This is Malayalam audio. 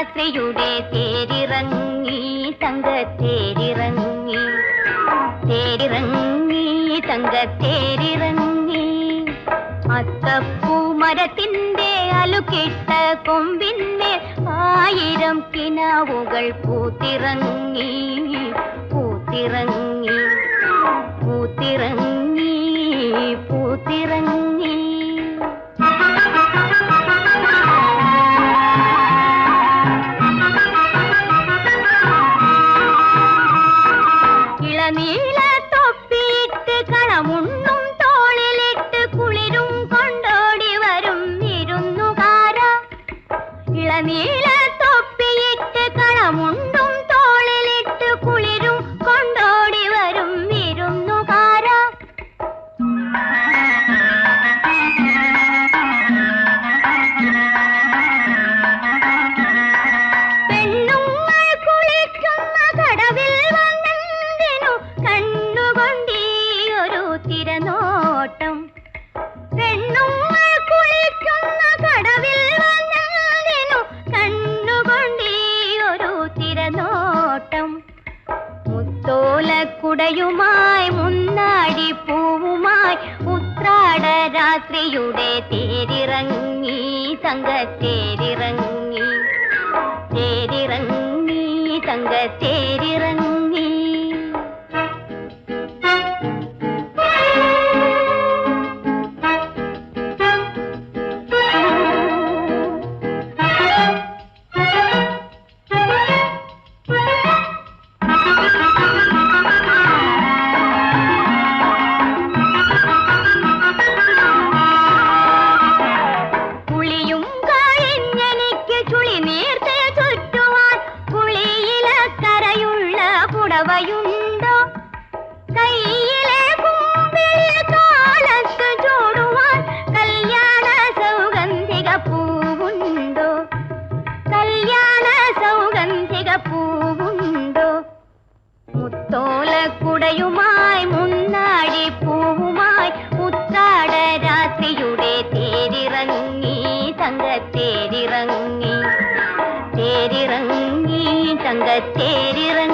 രാത്രിയുടെ തേരിറങ്ങി തങ്കത്തേരിറങ്ങി. തേരിറങ്ങി തങ്കത്തേരിറങ്ങി. അത്തപ്പൂ മരത്തിന്റെ അലുകെട്ട കൊമ്പിന്മേൽ ആയിരം കിനാവുകൾ പൂത്തിറങ്ങി പൂത്തിറങ്ങി. ഇളനീല തൊപ്പിയിട്ട് കളമുണ്ണും മുത്തോലക്കുടയുമായി മുന്നാടി പൂവുമായി ഉത്രാട രാത്രിയുടെ തേരിറങ്ങി തങ്കത്തേരിറങ്ങി തേരിറങ്ങി തങ്കത്തേ ചിലവയുണ്ടോ കയ്യിലെ കുമ്പിൽ കാലത്ത് ചോടുവാൻ കല്യാണ സൗഗന്ധിക പൂവുണ്ടോ? കല്യാണ സൗഗന്ധിക പൂവുണ്ടോ? മുത്തോലക്കുടയുമായി മുന്നാടി പൂവുമായി ഉത്താട രാത്രിയുടെ തേരിറങ്ങി തങ്കത്തേരിറങ്ങി തേരിറങ്ങി തങ്കത്തേരിറങ്ങി